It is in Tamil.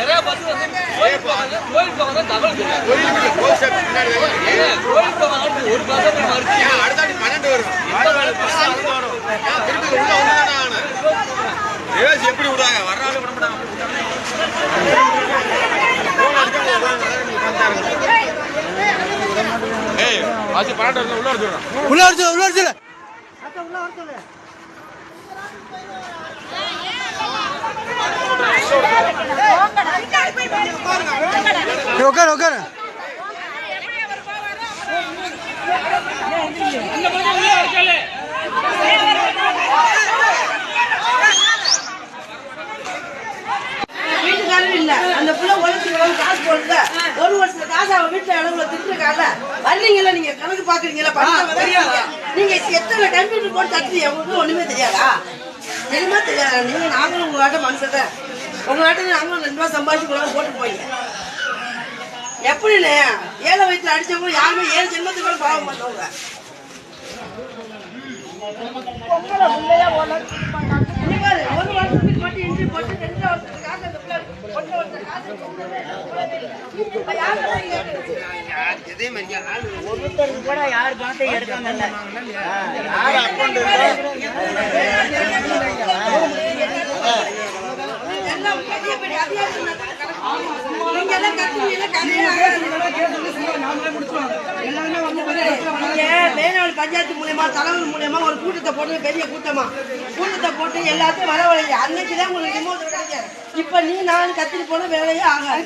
நிறைய பஸ் வந்து கோயில் போவாங்க. கோயில் போவாங்க தகவல். ஏன் கோயில் போவாங்க ஒரு பஸ் மறுத்து ஏன் அடுத்த வாட்டி பன்னெண்டு வரும். திருப்பி உள்ள ஆகணும். ரிவர்ஸ் எப்படி விடுவாங்க வர்ற ஆளு விட மாட்டாங்க. ஏய் வாசி பன்னெண்டு உள்ள உள்ள சொல்லு, உள்ள உட்காரு உட்காரு. அந்த புள்ள உழைச்சி காசு போடுங்க ஒரு வருஷத்துல காசு அவன் வீட்டுல இடத்துல திட்டுருக்காங்க வர்றீங்களா நீங்க கணக்கு பாக்குறீங்களா நீங்க எத்தனை கம்ப்யூட்டர் போட்டு தட்டுறீங்க? உங்களுக்கு ஒண்ணுமே தெரியாதா? தெரியுமா தெரியாதா? நீங்க நாங்களும் உங்க ஆட்ட மனுஷன் உங்க ஆட்ட நாங்களும் ரெண்டு ரூபா சம்பாதிச்சு போட்டு போயிங்க எப்படிண்ணே? ஏழை வயிற்றுல அடிச்சவங்க யாருமே ஏழு ஜென்மத்துக்கு கூட பாவம் பண்ணவங்க ஒரு வருஷத்துக்கு மட்டும் entry போட்டு ரெண்டு வருஷத்துக்காக அந்த பிள்ளை இப்ப யாருக்கிட்ட கேக்குறது? எல்லாம் பெரிய பெரிய அதிகாரிகள் நீங்க எல்லாம் கத்துனீங்க கதையே ஆகாது. மேனாள் பஞ்சாயத்து மூலியமா தலைவர் மூலியமா ஒரு கூட்டத்தை போட்டு பெரிய கூட்டமா. கூட்டத்தை போட்டு எல்லாத்தையும் வரவழைங்க. அன்னைக்கு தான் உங்களுக்கு கிடைக்கும் இப்ப நீ நான் கத்திட்டு போன வேலையே ஆகாது.